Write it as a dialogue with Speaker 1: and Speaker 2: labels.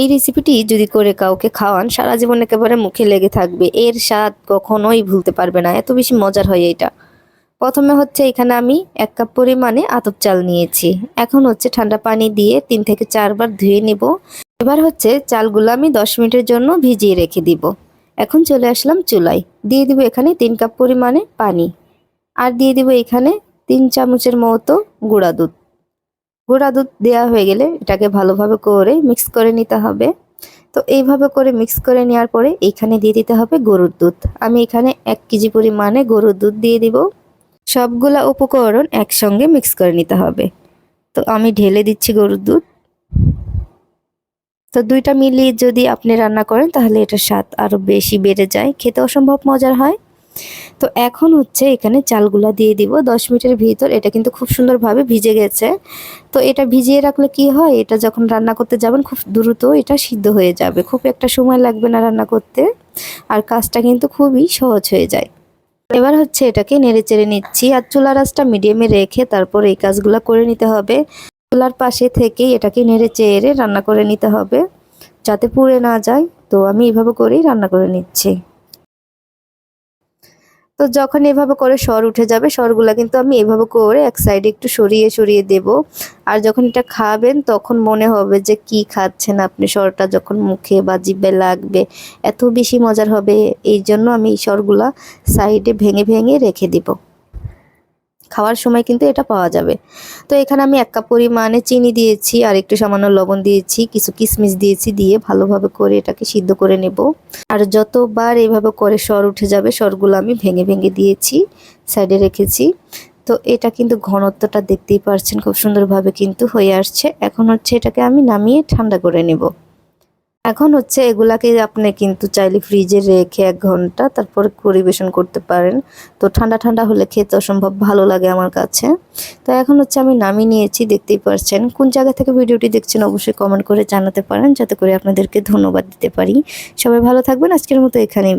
Speaker 1: এই রেসিপিটি যদি করে কাউকে খাওয়ান, সারা জীবন একেবারে মুখে লেগে থাকবে। এর স্বাদ কখনোই ভুলতে পারবে না। এত বেশি মজার হয় এটা প্রথমে হচ্ছে এখানে আমি এক কাপ পরিমাণে আতপ চাল নিয়েছি। এখন হচ্ছে ঠান্ডা পানি দিয়ে তিন থেকে চারবার ধুয়ে নিব। এবার হচ্ছে চালগুলো আমি দশ মিনিটের জন্য ভিজিয়ে রেখে দিব। এখন চলে আসলাম চুলায়। দিয়ে দিব এখানে তিন কাপ পরিমাণে পানি। আর দিয়ে দিব এখানে তিন চামচের মতো গুঁড়া দুধ। গুঁড়া দুধ দেওয়া হয়ে গেলে এটাকে ভালোভাবে করে মিক্স করে নিতে হবে। তো এইভাবে করে মিক্স করে নেওয়ার পরে এখানে দিয়ে দিতে হবে গরুর দুধ। আমি এখানে এক কেজি পরিমাণে গরুর দুধ দিয়ে দিব। সবগুলা উপকরণ একসঙ্গে মিক্স করে নিতে হবে। তো আমি ঢেলে দিচ্ছি গরুর দুধ। তো দুইটা মিলিয়ে যদি আপনি রান্না করেন তাহলে এটা স্বাদ আরও বেশি বেড়ে যায়। খেতে অসম্ভব মজার হয়। তো এখন হচ্ছে এখানে চালগুলা দিয়ে দিব। দশ মিনিটের ভিতর, এটা কিন্তু খুব সুন্দরভাবে ভিজে গেছে। তো এটা ভিজিয়ে রাখলে কি হয়? এটা যখন রান্না করতে যাবেন, খুব দ্রুত এটা সিদ্ধ হয়ে যাবে। খুব একটা সময় লাগবে না রান্না করতে। আর কাজটা কিন্তু খুবই সহজ হয়ে যায়। এবার হচ্ছে এটাকে নেড়ে চেড়ে নিচ্ছি। আর চুলা রাসটা মিডিয়ামে রেখে তারপর এই কাজগুলো করে নিতে হবে। চুলার পাশে থেকেই এটাকে নেড়ে চেড়ে রান্না করে নিতে হবে। যাতে পুড়ে না যায়। তো আমি এভাবে করেই রান্না করে নিচ্ছি। তো যখন এভাবে করে সর উঠে যাবে সরগুলা কিন্তু আমি এভাবে করে এক সাইডে একটু সরিয়ে সরিয়ে দেব। আর যখন এটা খাবেন, তখন মনে হবে যে কি খাচ্ছেন আপনি সরটা যখন মুখে বা জিভে লাগবে। এত বেশি মজার হবে, এই জন্য আমি সরগুলা সাইডে ভেঙে ভেঙে রেখে দিব। খাওয়ার সময় কিন্তু এটা পাওয়া যাবে। তো এখানে আমি এক কাপ পরিমাণে চিনি দিয়েছি আর একটু সামান্য লবণ দিয়েছি, কিছু কিশমিশ দিয়েছি দিয়ে ভালোভাবে করে এটাকে সিদ্ধ করে নেব। আর যতবার এইভাবে করে সর উঠে যাবে, সরগুলো আমি ভেঙে ভেঙে দিয়েছি সাইডে রেখেছি। তো এটা কিন্তু ঘনত্বটা দেখতেই পারছেন, খুব সুন্দরভাবে কিন্তু হয়ে আসছে। এখন হচ্ছে এটাকে আমি নামিয়ে ঠান্ডা করে নেব। এখন হচ্ছে এগুলাকে আপনি কিন্তু চাইলে ফ্রিজে রেখে এক ঘণ্টা তারপর পরিবেশন করতে পারেন। তো ঠান্ডা ঠান্ডা হলে খেতে অসম্ভব ভালো লাগে আমার কাছে। তো এখন হচ্ছে আমি নামিয়ে নিয়েছি, দেখতেই পারছেন। কোন জায়গা থেকে ভিডিওটি দেখছেন অবশ্যই কমেন্ট করে জানাতে পারেন, যাতে করে আপনাদেরকে ধন্যবাদ দিতে পারি। সবাই ভালো থাকবেন। আজকের মতো এখানেই।